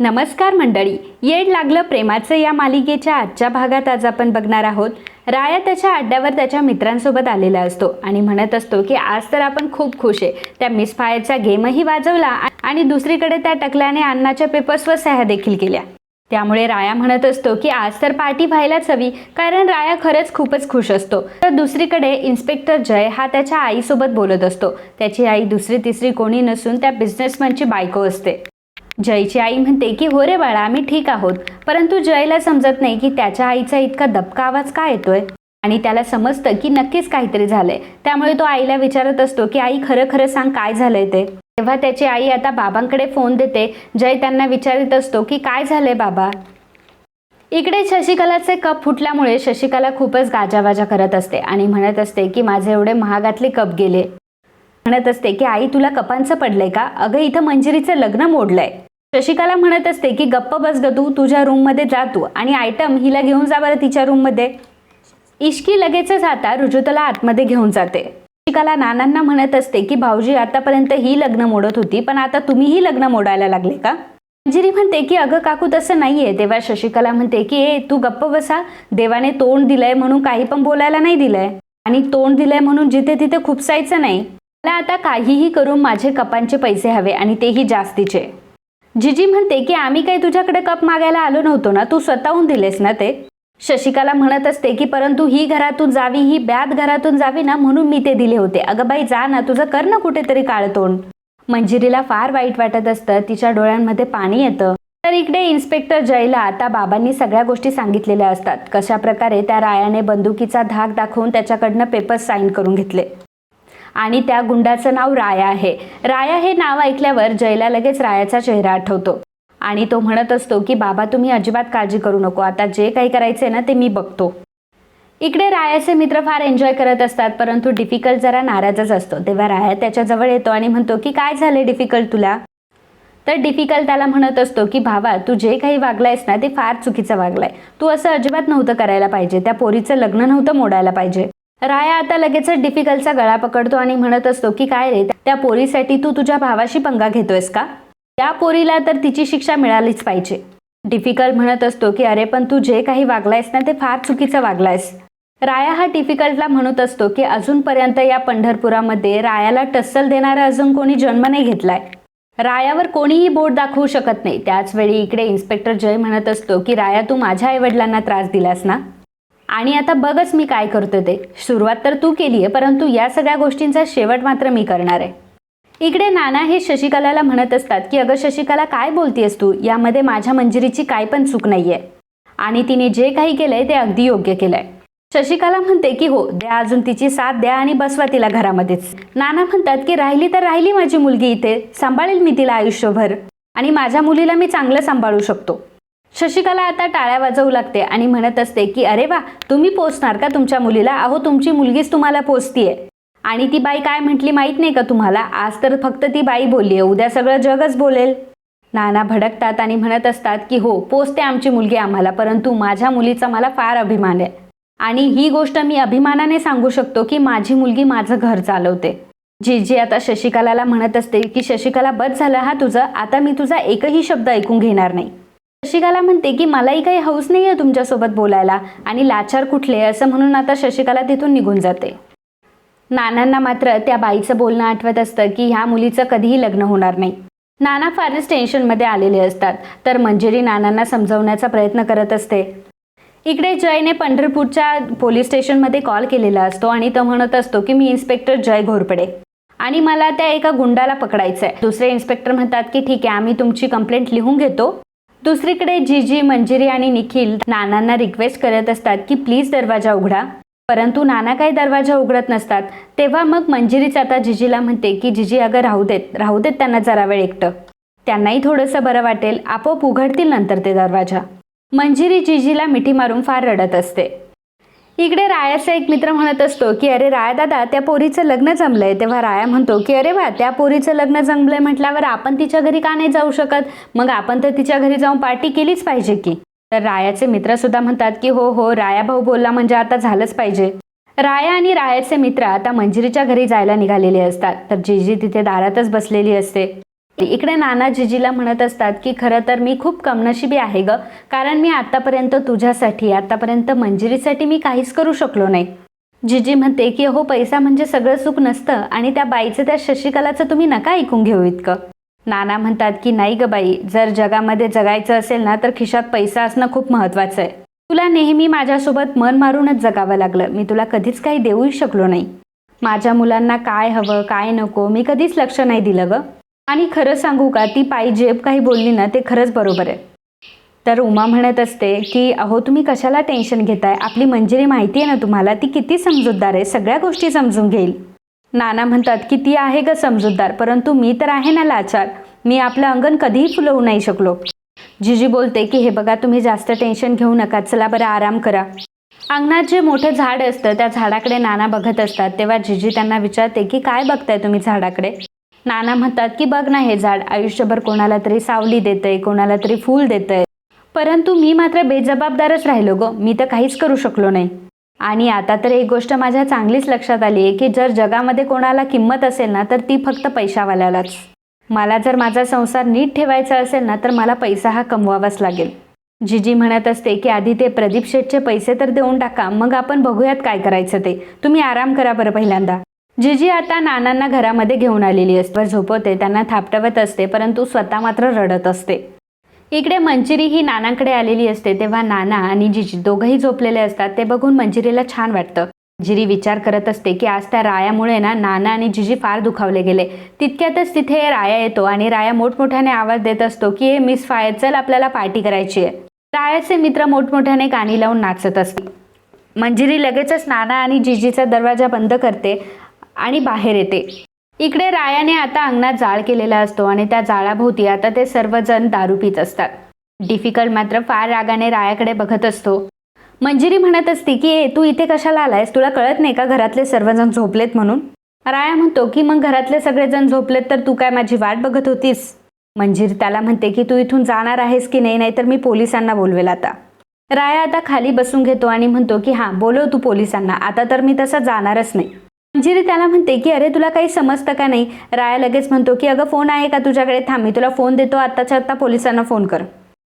नमस्कार मंडळी येड लागलं प्रेमाचं या मालिकेच्या आजच्या भागात आज आपण बघणार आहोत. राया त्याच्या अड्ड्यावर त्याच्या मित्रांसोबत आलेला असतो आणि म्हणत असतो की आज तर आपण खूप खुश आहे. त्या मिस फायरचा गेमही वाजवला आणि दुसरीकडे त्या टकल्याने अन्नाच्या पेपर्सवर सह्या देखील केल्या. त्यामुळे राया म्हणत असतो की आज तर पार्टी व्हायलाच हवी कारण राया खरंच खूपच खुश असतो. तर दुसरीकडे इन्स्पेक्टर जय हा त्याच्या आईसोबत बोलत असतो. त्याची आई दुसरी तिसरी कोणी नसून त्या बिझनेसमॅनची बायको असते. जयची आई म्हणते की हो रे बाळा आम्ही ठीक आहोत. परंतु जयला समजत नाही की त्याच्या आईचा इतका दबका आवाज का येतोय? आणि त्याला समजतं की नक्कीच काहीतरी झालंय. त्यामुळे तो आईला विचारत असतो की आई खरं खरं सांग काय झालंय ते? तेव्हा त्याची आई आता बाबांकडे फोन देते. जय त्यांना विचारित असतो की काय झालंय बाबा? इकडे शशिकलाचे कप फुटल्यामुळे शशिकला खूपच गाजावाजा करत असते आणि म्हणत असते की माझे एवढे महागातले कप गेले. म्हणत असते की आई तुला कपांचं पडलंय का? अगं इथं मंजिरीचं लग्न मोडलंय. शशिकाला म्हणत असते की गप्प बस ग तू तुझ्या रूममध्ये जा तू आणि आयटम हिला घेऊन जा बरं तिच्या रूममध्ये इश्की लगेचच आता रुजुताला आतमध्ये घेऊन जाते. शशिकाला नानांना म्हणत असते की भाऊजी आतापर्यंत ही लग्न मोडत होती पण आता तुम्हीही लग्न मोडायला लागले का? मंजिरी म्हणते की अगं काकू तसं नाहीये. तेव्हा शशिकला म्हणते की ए तू गप्प बसा. देवाने तोंड दिलंय म्हणून काही पण बोलायला नाही दिलंय आणि तोंड दिलंय म्हणून जिथे तिथे खुपसायचं नाही. मला आता काहीही करून माझे कपांचे पैसे हवे आणि तेही जास्तीचे. जिजी म्हणते की आम्ही काही तुझ्याकडे कप मागायला आलो नव्हतो ना तू स्वतःहून दिलेस ना ते. शशिकाला म्हणत असते की परंतु ही घरातून जावी ही ब्यात घरातून जावी ना म्हणून मी ते दिले होते. अगं बाई जा ना तुझं कर ना कुठेतरी काळतोंड. मंजिरीला फार वाईट वाटत असतं. तिच्या डोळ्यांमध्ये पाणी येतं. तर इकडे इन्स्पेक्टर जयला आता बाबांनी सगळ्या गोष्टी सांगितलेल्या असतात. कशा प्रकारे त्या रायाने बंदुकीचा धाक दाखवून त्याच्याकडनं पेपर साईन करून घेतले. आणि त्या गुंडाचं नाव राया आहे. राया हे नाव ऐकल्यावर जयला लगेच रायाचा चेहरा आठवतो. आणि तो म्हणत असतो की बाबा तुम्ही अजिबात काळजी करू नको. आता जे काही करायचं आहे ना ते मी बघतो. इकडे रायाचे मित्र फार एन्जॉय करत असतात परंतु डिफिकल्ट जरा नाराजच असतो. तेव्हा राया त्याच्याजवळ येतो आणि म्हणतो की काय झाले डिफिकल्ट तुला? तर डिफिकल्ट त्याला म्हणत असतो की भावा तू जे काही वागलायस ना ते फार चुकीचं वागलाय. तू असं अजिबात नव्हतं करायला पाहिजे. त्या पोरीचं लग्न नव्हतं मोडायला पाहिजे. राया आता लगेचच डिफिकल्टचा गळा पकडतो आणि म्हणत असतो की काय रे त्या पोरीसाठी तू तुझ्या भावाशी पंगा घेतोयस का? त्या पोरीला तर तिची शिक्षा मिळालीच पाहिजे. डिफिकल्ट म्हणत असतो की अरे पण तू जे काही वागलायस ना ते फार चुकीचं वागलायस. राया हा डिफिकल्टला म्हणत असतो की अजूनपर्यंत या पंढरपुरामध्ये रायाला टस्सल देणारा अजून कोणी जन्म नाही घेतलाय. रायावर कोणीही बोट दाखवू शकत नाही. त्याच वेळी इकडे इन्स्पेक्टर जय म्हणत असतो की राया तू माझ्या आईवडिलांना त्रास दिलास ना? आणि आता बघच मी काय करतो ते. सुरुवात तर तू केली आहे परंतु या सगळ्या गोष्टींचा शेवट मात्र मी करणार आहे. इकडे नाना हे शशिकलाला म्हणत असतात की अगं शशिकला काय बोलतेस तू? यामध्ये माझ्या मंजिरीची काय पण चूक नाहीये. आणि तिने जे काही केलंय ते अगदी योग्य केलंय. शशिकला म्हणते की हो द्या अजून तिची साथ द्या आणि बसवा तिला घरामध्येच. नाना म्हणतात की राहिली तर राहिली माझी मुलगी इथे. सांभाळेल मी तिला आयुष्यभर. आणि माझ्या मुलीला मी चांगलं सांभाळू शकतो. शशिकला आता टाळ्या वाजवू लागते आणि म्हणत असते की अरे वा तुम्ही पोचणार का तुमच्या मुलीला? अहो तुमची मुलगीच तुम्हाला पोचतीये आणि ती बाई काय म्हटली माहीत नाही का तुम्हाला? आज तर फक्त ती बाई बोलली आहे उद्या सगळं जगच बोलेल. नाना भडकतात आणि म्हणत असतात की हो पोचते आमची मुलगी आम्हाला परंतु माझ्या मुलीचा मला फार अभिमान आहे. आणि ही गोष्ट मी अभिमानाने सांगू शकतो की माझी मुलगी माझं घर चालवते. जी जी आता शशिकलाला म्हणत असते की शशिकला बद झालं हा तुझं. आता मी तुझा एकही शब्द ऐकून घेणार नाही. शशिकला म्हणते की मलाही काही हौस नाही आहे तुमच्यासोबत बोलायला आणि लाचार कुठले असं म्हणून आता शशिकला तिथून निघून जाते. नानांना मात्र त्या बाईचं बोलणं आठवत असतं की ह्या मुलीचं कधीही लग्न होणार नाही. नाना फारच टेन्शनमध्ये आलेले असतात तर मंजिरी नानांना समजवण्याचा प्रयत्न करत असते. इकडे जयने पंढरपूरच्या पोलीस स्टेशनमध्ये कॉल केलेला असतो आणि तो म्हणत असतो की मी इन्स्पेक्टर जय घोरपडे आणि मला त्या एका गुंडाला पकडायचं आहे दुसरे इन्स्पेक्टर म्हणतात की ठीक आहे आम्ही तुमची कंप्लेंट लिहून घेतो दुसरीकडे जीजी मंजिरी आणि निखिल नानांना रिक्वेस्ट करत असतात की प्लीज दरवाजा उघडा. परंतु नाना काही दरवाजा उघडत नसतात. तेव्हा मग मंजिरीच आता जिजीला म्हणते की जिजी अगं राहू देत राहू देत त्यांना जरा वेळ एकटं. त्यांनाही थोडंसं बरं वाटेल. आपोआप उघडतील नंतर ते दरवाजा. मंजिरी जिजीला मिठी मारून फार रडत असते. इकडे रायाचा एक मित्र म्हणत असतो की अरे राया दादा त्या पोरीचं लग्न जमलंय. तेव्हा राया म्हणतो की अरे वा त्या पोरीचं लग्न जमलंय म्हटल्यावर आपण तिच्या घरी का नाही जाऊ शकत? मग आपण तर तिच्या घरी जाऊन पार्टी केलीच पाहिजे की. तर रायाचे मित्र सुद्धा म्हणतात की हो हो राया भाऊ बोलला म्हणजे आता झालंच पाहिजे. राया आणि रायाचे मित्र आता मंजिरीच्या घरी जायला निघालेले असतात. तर जीजी तिथे दारातच बसलेली असते. इकडे नाना जिजीला म्हणत असतात की खरं तर मी खूप कमनशिबी आहे ग कारण मी आतापर्यंत तुझ्यासाठी आतापर्यंत मंजिरीसाठी मी काहीच करू शकलो नाही. जिजी म्हणते की हो पैसा म्हणजे सगळं सुख नसतं आणि त्या बाईचं त्या शशिकलाचं तुम्ही नका ऐकून घेऊ इतकं. नाना म्हणतात की नाही ग बाई जर जगामध्ये जगायचं असेल ना तर खिशात पैसा असणं खूप महत्त्वाचं आहे. तुला नेहमी माझ्यासोबत मन मारूनच जगावं लागलं. मी तुला कधीच काही देऊही शकलो नाही. माझ्या मुलांना काय हवं काय नको मी कधीच लक्ष नाही दिलं ग. आणि खरं सांगू का ती पायी जेब काही बोलली ना ते खरंच बरोबर आहे. तर उमा म्हणत असते की अहो तुम्ही कशाला टेन्शन घेताय? आपली मंजिरी माहिती आहे ना तुम्हाला ती किती समजूतदार आहे? सगळ्या गोष्टी समजून घेईल. नाना म्हणतात की ती आहे ग समजूतदार परंतु मी तर आहे ना लाचार. मी आपलं अंगण कधीही फुलवू नाही शकलो. जिजी बोलते की हे बघा तुम्ही जास्त टेन्शन घेऊ नका चला बरं आराम करा. अंगणात जे मोठं झाड असतं त्या झाडाकडे नाना बघत असतात. तेव्हा जिजी त्यांना विचारते की काय बघताय तुम्ही झाडाकडे? नाना म्हणतात की बघ ना हे झाड आयुष्यभर कोणाला तरी सावली देतंय कोणाला तरी फूल देतंय. परंतु मी मात्र बेजबाबदारच राहिलो ग. मी तर काहीच करू शकलो नाही. आणि आता तर एक गोष्ट माझ्या चांगलीच लक्षात आली आहे की जर जगामध्ये कोणाला किंमत असेल ना तर ती फक्त पैशावाल्यालाच. मला जर माझा संसार नीट ठेवायचा असेल ना तर मला पैसा हा कमवावाच लागेल. जीजी म्हणत असते की आधी ते प्रदीप शेठचे पैसे तर देऊन टाका मग आपण बघूयात काय करायचं ते. तुम्ही आराम करा बरं पहिल्यांदा. जिजी आता नानांना घरामध्ये घेऊन आलेली असते. झोपवते त्यांना थापटवत असते परंतु स्वतः मात्र रडत असते. इकडे मंजिरी ही नानांकडे आलेली असते. तेव्हा नाना आणि जिजी दोघंही झोपलेले असतात. ते बघून मंजिरीला छान वाटतं. जिरी विचार करत असते की आज त्या रायामुळे ना नाना आणि जिजी फार दुखावले गेले. तितक्यातच तिथे राया येतो आणि राया मोठमोठ्याने आवाज देत असतो की हे मिस फायर चल आपल्याला पार्टी करायची आहे. रायाचे मित्र मोठमोठ्याने गाणी लावून नाचत असते मंजिरी लगेचच नाना आणि जिजीचा दरवाजा बंद करते आणि बाहेर येते. इकडे रायाने आता अंगणात जाळ केलेला असतो आणि त्या जाळाभोवती आता ते सर्वजण दारू पित असतात. डिफिकल्ट मात्र फार रागाने रायाकडे बघत असतो. मंजिरी म्हणत असते की ए तू इथे कशाला आलायस? तुला कळत नाही का घरातले सर्वजण झोपलेत म्हणून? राया म्हणतो की मग घरातले सगळेजण झोपलेत तर तू काय माझी वाट बघत होतीस? मंजिरी त्याला म्हणते की तू इथून जाणार आहेस की नाही? नाहीतर मी पोलिसांना बोलवेल आता. राया आता खाली बसून घेतो आणि म्हणतो की हां बोलव तू पोलिसांना. आता तर मी तसं जाणारच नाही. मंजिरी त्याला म्हणते की अरे तुला काही समजतं का नाही? राया लगेच म्हणतो की अगं फोन आहे का तुझ्याकडे? थांब मी तुला फोन देतो. आत्ताच्या आत्ता पोलिसांना फोन कर.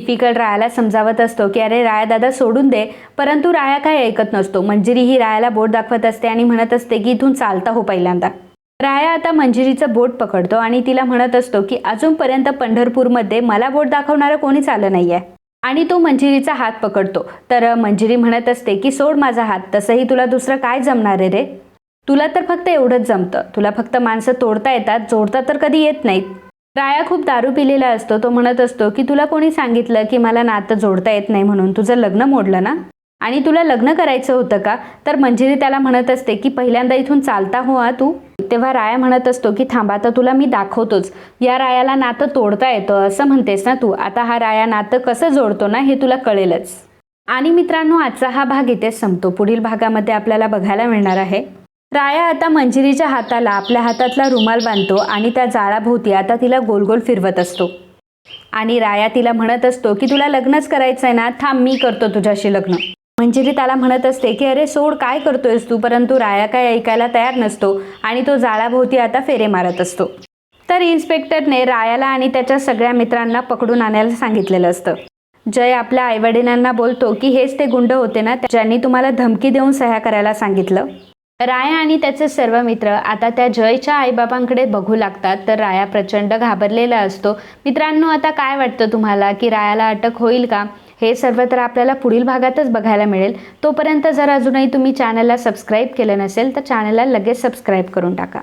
डिफिकल्ट रायाला समजावत असतो की अरे राया दादा सोडून दे. परंतु राया काय ऐकत नसतो. मंजिरी ही रायाला बोट दाखवत असते आणि म्हणत असते की इथून चालता हो पहिल्यांदा. राया आता मंजिरीचं बोट पकडतो आणि तिला म्हणत असतो की अजूनपर्यंत पंढरपूरमध्ये मला बोट दाखवणारं कोणीच आलं नाही आहे आणि तो मंजिरीचा हात पकडतो. तर मंजिरी म्हणत असते की सोड माझा हात. तसंही तुला दुसरं काय जमणार आहे रे? तुला तर फक्त एवढंच जमतं. तुला फक्त माणसं तोडता येतात जोडता तर कधी येत नाहीत. राया खूप दारू पिलेला असतो तो म्हणत असतो की तुला कोणी सांगितलं की मला नातं जोडता येत नाही म्हणून? तुझं लग्न मोडलं ना? आणि तुला लग्न करायचं होतं का? तर मंजिरी त्याला म्हणत असते की पहिल्यांदा इथून चालता हो आ तू. तेव्हा राया म्हणत असतो की थांबा तर तुला मी दाखवतोच. या रायाला नातं तोडता येतं असं म्हणतेस ना तू? आता हा राया नातं कसं जोडतो ना हे तुला कळेलच. आणि मित्रांनो आजचा हा भाग इथेच संपतो. पुढील भागामध्ये आपल्याला बघायला मिळणार आहे. राया आता मंजिरीच्या हाताला आपल्या हातातला रुमाल बांधतो आणि त्या जाळाभोवती आता तिला गोल गोल फिरवत असतो. आणि राया तिला म्हणत असतो की तुला लग्नच करायचं आहे ना? थांब मी करतो तुझ्याशी लग्न. मंजिरी त्याला म्हणत असते की अरे सोड काय करतोयस तू? परंतु राया काय ऐकायला तयार नसतो आणि तो जाळाभोवती आता फेरे मारत असतो. तर इन्स्पेक्टरने रायाला आणि त्याच्या सगळ्या मित्रांना पकडून आणायला सांगितलेलं असतं. जय आपल्या आईवडिलांना बोलतो की हेच ते गुंड होते ना? ज्यांनी तुम्हाला धमकी देऊन सह्या करायला सांगितलं. राया आणि त्याचे सर्व मित्र आता त्या जयच्या आईबाबांकडे बघू लागतात. तर राया प्रचंड घाबरलेला असतो. मित्रांनो आता काय वाटतं तुम्हाला? की रायाला अटक होईल का? हे सर्व तर आपल्याला पुढील भागातच बघायला मिळेल. तोपर्यंत जर अजूनही तुम्ही चॅनलला सबस्क्राईब केलं नसेल तर चॅनलला लगेच सबस्क्राईब करून टाका.